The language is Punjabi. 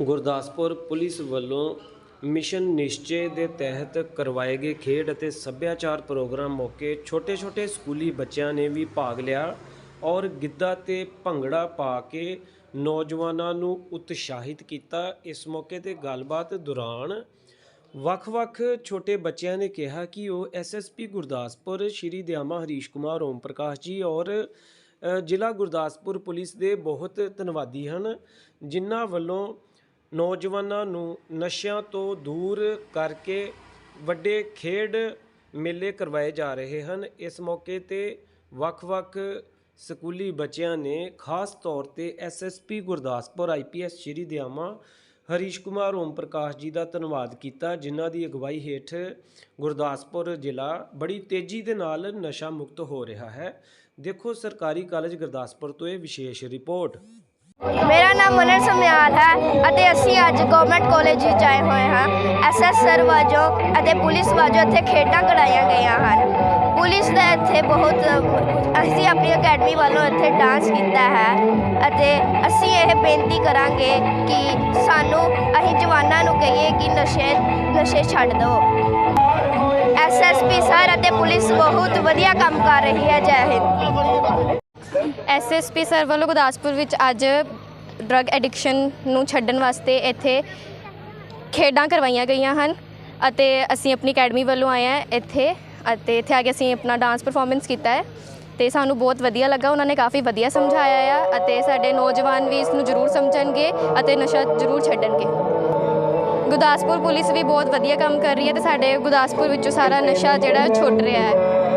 ਗੁਰਦਾਸਪੁਰ ਪੁਲਿਸ ਵੱਲੋਂ ਮਿਸ਼ਨ ਨਿਸ਼ਚੇ ਦੇ ਤਹਿਤ ਕਰਵਾਏ ਗਏ ਖੇਡ ਅਤੇ ਸੱਭਿਆਚਾਰ ਪ੍ਰੋਗਰਾਮ ਮੌਕੇ ਛੋਟੇ-ਛੋਟੇ ਸਕੂਲੀ ਬੱਚਿਆਂ ਨੇ ਵੀ ਭਾਗ ਲਿਆ ਔਰ ਗਿੱਧਾ ਤੇ ਭੰਗੜਾ ਪਾ ਕੇ ਨੌਜਵਾਨਾਂ ਨੂੰ ਉਤਸ਼ਾਹਿਤ ਕੀਤਾ। ਇਸ ਮੌਕੇ ਤੇ ਗੱਲਬਾਤ ਦੌਰਾਨ ਵੱਖ-ਵੱਖ ਛੋਟੇ ਬੱਚਿਆਂ ਨੇ ਕਿਹਾ ਕਿ ਉਹ ਐਸਐਸਪੀ ਗੁਰਦਾਸਪੁਰ, ਸ਼੍ਰੀ ਦਿਆਮਾ ਹਰੀਸ਼ ਕੁਮਾਰ, ਓਮ ਪ੍ਰਕਾਸ਼ ਜੀ ਔਰ ਜ਼ਿਲ੍ਹਾ ਗੁਰਦਾਸਪੁਰ ਪੁਲਿਸ ਦੇ ਬਹੁਤ ਧੰਨਵਾਦੀ ਹਨ, ਜਿਨ੍ਹਾਂ ਵੱਲੋਂ ਨੌਜਵਾਨਾਂ ਨੂੰ ਨਸ਼ਿਆਂ ਤੋਂ ਦੂਰ ਕਰਕੇ ਵੱਡੇ ਖੇਡ ਮੇਲੇ ਕਰਵਾਏ ਜਾ ਰਹੇ ਹਨ। ਇਸ ਮੌਕੇ ਤੇ ਵੱਖ-ਵੱਖ ਸਕੂਲੀ ਬੱਚਿਆਂ ਨੇ ਖਾਸ ਤੌਰ ਤੇ ਐਸਐਸਪੀ ਗੁਰਦਾਸਪੁਰ ਆਈਪੀਐਸ ਸ਼੍ਰੀ ਦਿਆਮਾ, ਹਰੀਸ਼ ਕੁਮਾਰ, ਓਮ ਪ੍ਰਕਾਸ਼ ਜੀ ਦਾ ਧੰਨਵਾਦ ਕੀਤਾ, ਜਿਨ੍ਹਾਂ ਦੀ ਅਗਵਾਈ ਹੇਠ ਗੁਰਦਾਸਪੁਰ ਜ਼ਿਲ੍ਹਾ ਬੜੀ ਤੇਜ਼ੀ ਦੇ ਨਾਲ ਨਸ਼ਾ ਮੁਕਤ ਹੋ ਰਿਹਾ ਹੈ। ਦੇਖੋ, ਸਰਕਾਰੀ ਕਾਲਜ ਗੁਰਦਾਸਪੁਰ ਤੋਂ ਇਹ ਵਿਸ਼ੇਸ਼ ਰਿਪੋਰਟ। ਮੇਰਾ ਨਾਮ ਮਨਰ ਸਮਿਆਲ ਹੈ ਅਤੇ ਅਸੀਂ ਅੱਜ ਗਵਰਨਮੈਂਟ ਕਾਲਜ ਵਿੱਚ ਆਏ ਹੋਏ ਹਾਂ। ਐਸਐਸ ਸਰ ਵਜੋਂ ਅਤੇ ਪੁਲਿਸ ਵਜੋਂ ਇੱਥੇ ਖੇਡਾਂ ਕਰਾਈਆਂ ਗਈਆਂ ਹਨ। ਪੁਲਿਸ ਦਾ ਇੱਥੇ ਬਹੁਤ, ਅਸੀਂ ਆਪਣੀ ਅਕੈਡਮੀ ਵੱਲੋਂ ਇੱਥੇ ਡਾਂਸ ਕੀਤਾ ਹੈ ਅਤੇ ਅਸੀਂ ਇਹ ਬੇਨਤੀ ਕਰਾਂਗੇ ਕਿ ਸਾਨੂੰ, ਅਸੀਂ ਜਵਾਨਾਂ ਨੂੰ ਕਹੀਏ ਕਿ ਨਸ਼ੇ ਨਸ਼ੇ ਛੱਡ ਦਿਓ। ਐਸਐਸਪੀ ਸਰ ਅਤੇ ਪੁਲਿਸ ਬਹੁਤ ਵਧੀਆ ਕੰਮ ਕਰ ਰਹੀ ਹੈ, ਜੈ ਹਿੰਦ। ਐਸਐਸਪੀ ਸਰ ਵੱਲੋਂ ਗੁਰਦਾਸਪੁਰ ਵਿੱਚ ਅੱਜ ਡਰੱਗ ਐਡਿਕਸ਼ਨ ਨੂੰ ਛੱਡਣ ਵਾਸਤੇ ਇੱਥੇ ਖੇਡਾਂ ਕਰਵਾਈਆਂ ਗਈਆਂ ਹਨ ਅਤੇ ਅਸੀਂ ਆਪਣੀ ਅਕੈਡਮੀ ਵੱਲੋਂ ਆਏ ਹਾਂ ਇੱਥੇ ਅਤੇ ਇੱਥੇ ਆ ਕੇ ਅਸੀਂ ਆਪਣਾ ਡਾਂਸ ਪਰਫਾਰਮੈਂਸ ਕੀਤਾ ਹੈ ਤੇ ਸਾਨੂੰ ਬਹੁਤ ਵਧੀਆ ਲੱਗਾ, ਉਹਨਾਂ ਨੇ ਕਾਫੀ ਵਧੀਆ ਸਮਝਾਇਆ ਆ ਅਤੇ ਸਾਡੇ ਨੌਜਵਾਨ ਵੀ ਇਸ ਨੂੰ ਜ਼ਰੂਰ ਸਮਝਣਗੇ ਅਤੇ ਨਸ਼ਾ ਜ਼ਰੂਰ ਛੱਡਣਗੇ। ਗੁਰਦਾਸਪੁਰ ਪੁਲਿਸ ਵੀ ਬਹੁਤ ਵਧੀਆ ਕੰਮ ਕਰ ਰਹੀ ਹੈ ਤੇ ਸਾਡੇ ਗੁਰਦਾਸਪੁਰ ਵਿੱਚੋਂ ਸਾਰਾ ਨਸ਼ਾ ਜਿਹੜਾ ਛੁੱਟ ਰਿਹਾ ਹੈ।